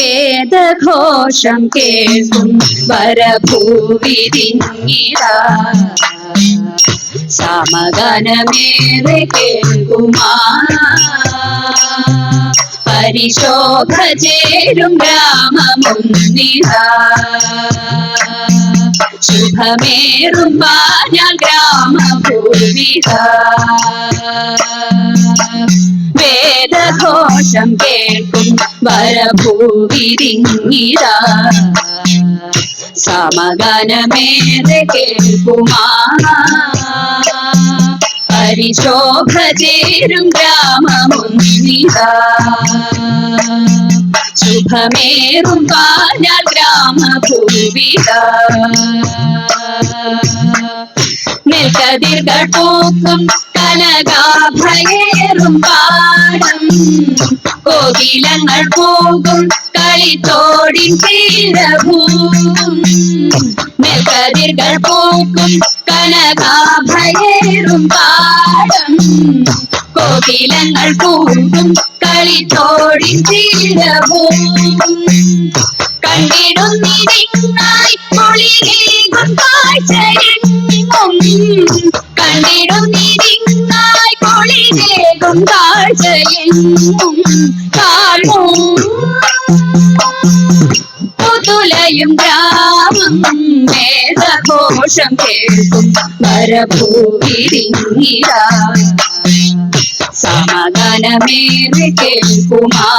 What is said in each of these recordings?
വേദഘോഷം കേൾക്കും വരഭൂവിരിങ്ങിടാ സമഗനമേറെ കേൾക്കുമാ. പരിശോഭ ചേരും ഗ്രാമമുന്നിതാ ശുഭമേറും പാഞ്ഞാൽ ഗ്രാമഭൂവിതാ വേദഘോഷം കേൾക്കും. വരഭൂവിരിങ്ങിതാ സമഗാനമേറെ കേൾക്കുമാ. പരിശോഭ ചേരും ഗ്രാമമുന്നിതാ ശുഭമേറും പാഞ്ഞാൽ ഗ്രാമഭൂവിതാ. നെൽക്കതിർകൾ പൂക്കും കനകാഭയേറും കോകിലങ്ങൾ പോകും കളിത്തോടിൻ തീരഭൂം. നെൽക്കതിർകൾ പൂക്കും കനകാഭയേറും പാടം. കോകിലങ്ങൾ പോകും കളിത്തോടിൻ തീരഭൂം. കണ്ടിടുന്നിരിങ്ങായി പൊളികേകും കാഴ്ചയെങ്ങും. കണ്ടിടുന്നിരിങ്ങായി കാഴ്ചയെങ്ങും കാണൂ പുതുലയും ഗ്രാമം വേദഘോഷം കേൾക്കും. വരഭൂവിരിങ്ങിടാ സമാധാനമേറെ കേൾക്കുമാ.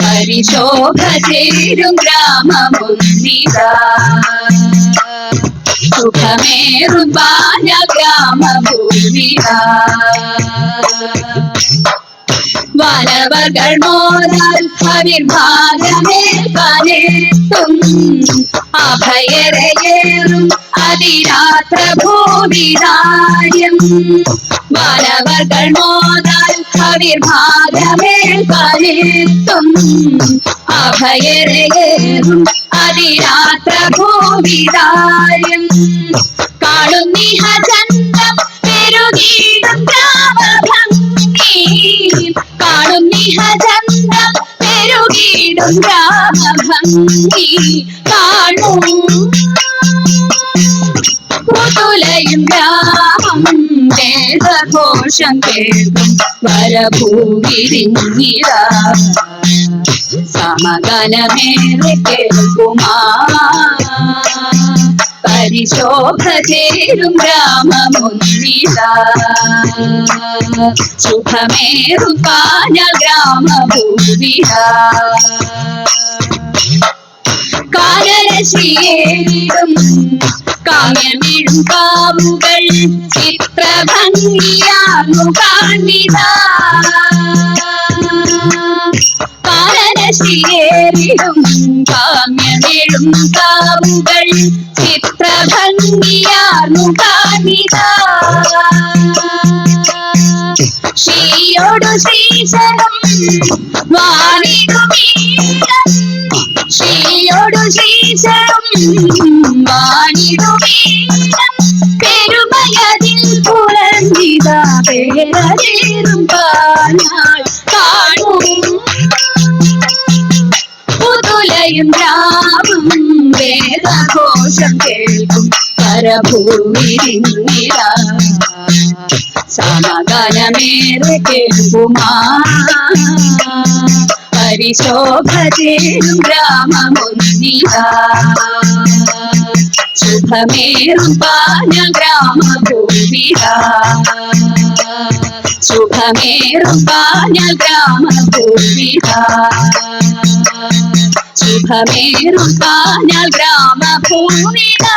പരിശോഭ ചേരും ഗ്രാമമുന്നിത. സുഖമേറും പാല ഗ്രാമഭൂമിതാ മോതാൽ അവിർഭാഗമേൽക്കാനെത്തും അഭയരയേറും അതിരാത്ര ഭൂമിതാര്യം വനവകൾ മോതാൽ അവിർഭാഗമേൽക്കാനെത്തും അഭയരയേറും അതിരാത്ര ഭൂമിതാര്യം കാണുന്നിഹ ചന്തം കാണുന്നിഹ പെരുകിടും ഗ്രാമഭംഗി കാണും. പുതുലയും ഗ്രാമം വേദഘോഷം കേൾക്കും. വരഭൂവിരിങ്ങിതാ സമഗാനമേറെ കേൾക്കുമാ. പരിശോഭ ചേരും പാഞ്ഞ ഗ്രാമഭൂമിതാ. കാലരശിയേടും കാമ്യമിടും കാവുകൾ ചിത്രഭംഗിയാന്നു കാണിത കാലരശിയേറിടും കാമ്യമിടും കാവുകൾ ചിത്രഭംഗിയാന്നു കാണിതാ. ശ്രീയോടു ശ്രീശരം വാണിടുമീരം ശ്രീയോടു ശ്രീശരം വാണിടുമീരം പെരുമയതിൽ പുലഞ്ചിത പേരേറും പാനാൾ വേദഘോഷം കേൾക്കും പരഭൂമിരിങ്ങിടാ സമഗാനമേറെ കേൾക്കുമാ. പരിശോഭ ചേരും ഗ്രാമമുന്നിതാ. ശുഭമേറും പാന ഗ്രാമഭൂമിതാ ശുഭമേറും പാന ഗ്രാമഭൂമിതാ ശുഭമേറും പാഞ്ഞ ഗ്രാമഭൂമിതാ.